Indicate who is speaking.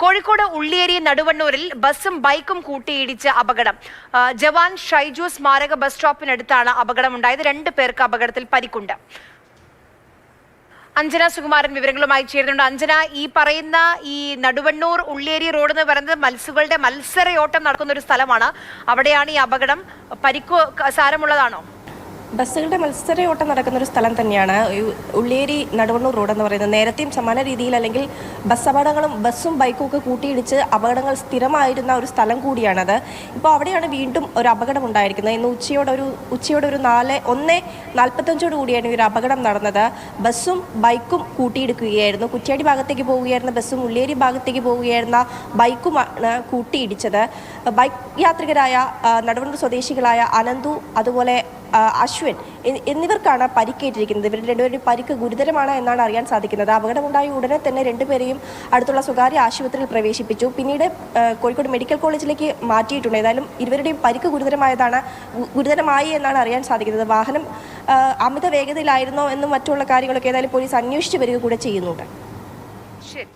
Speaker 1: കോഴിക്കോട് ഉള്ളിയേരി നടുവണ്ണൂരിൽ ബസ്സും ബൈക്കും കൂട്ടിയിടിച്ച് അപകടം. ജവാൻ ഷൈജു സ്മാരക ബസ് സ്റ്റോപ്പിനടുത്താണ് അപകടമുണ്ടായത്. രണ്ടു പേർക്ക് അപകടത്തിൽ പരിക്കുണ്ട്. അഞ്ജന സുകുമാരൻ വിവരങ്ങളുമായി ചേരുന്നുണ്ട്. അഞ്ജന ഈ പറയുന്ന ഈ നടുവണ്ണൂർ ഉള്ളിയേരി റോഡ് എന്ന് പറയുന്നത് മത്സ്യങ്ങളുടെ മത്സരയോട്ടം നടക്കുന്ന ഒരു സ്ഥലമാണ്. അവിടെയാണ് ഈ അപകടം. പരിക്കു സാരമുള്ളതാണോ?
Speaker 2: ബസ്സുകളുടെ മത്സരയോട്ടം നടക്കുന്ന ഒരു സ്ഥലം തന്നെയാണ്. ഉള്ളിയേരി നടുവണ്ണൂർ റോഡ് എന്ന് പറയുന്നത്. നേരത്തെയും സമാന രീതിയിൽ അല്ലെങ്കിൽ ബസ് അപകടങ്ങളും ബസ്സും ബൈക്കും ഒക്കെ കൂട്ടിയിടിച്ച് അപകടങ്ങൾ സ്ഥിരമായിരുന്ന ഒരു സ്ഥലം കൂടിയാണത്. ഇപ്പോൾ അവിടെയാണ് വീണ്ടും ഒരു അപകടം ഉണ്ടായിരിക്കുന്നത്. ഇന്ന് ഉച്ചയോടെ ഒരു ഉച്ചയോടെ ഒരു നാല് ഒന്ന് നാൽപ്പത്തഞ്ചോട് കൂടിയാണ് ഒരു അപകടം നടന്നത്. ബസ്സും ബൈക്കും കൂട്ടിയിടിക്കുകയായിരുന്നു. കുറ്റ്യാടി ഭാഗത്തേക്ക് പോവുകയായിരുന്ന ബസ്സും ഉള്ളിയേരി ഭാഗത്തേക്ക് പോവുകയായിരുന്ന ബൈക്കുമാണ് കൂട്ടിയിടിച്ചത്. ബൈക്ക് യാത്രികരായ നടുവണ്ണൂർ സ്വദേശികളായ അനന്തു അതുപോലെ അശ്വിൻ എന്നിവർക്കാണ് പരിക്കേറ്റിരിക്കുന്നത്. ഇവർ രണ്ടുപേരും പരിക്ക് ഗുരുതരമാണ് എന്നാണ് അറിയാൻ സാധിക്കുന്നത്. അപകടമുണ്ടായ ഉടനെ തന്നെ രണ്ടുപേരെയും അടുത്തുള്ള സ്വകാര്യ ആശുപത്രിയിൽ പ്രവേശിപ്പിച്ചു. പിന്നീട് കോഴിക്കോട് മെഡിക്കൽ കോളേജിലേക്ക് മാറ്റിയിട്ടുണ്ട്. ഏതായാലും ഇരുവരുടെയും പരിക്ക് ഗുരുതരമായതാണ് ഗുരുതരമായി എന്നാണ് അറിയാൻ സാധിക്കുന്നത്. വാഹനം അമിത വേഗതയിലായിരുന്നോ എന്നും മറ്റുള്ള കാര്യങ്ങളൊക്കെ ഏതായാലും പോലീസ് അന്വേഷിച്ചു വരിക കൂടെ ചെയ്യുന്നുണ്ട്.
Speaker 1: ശരി.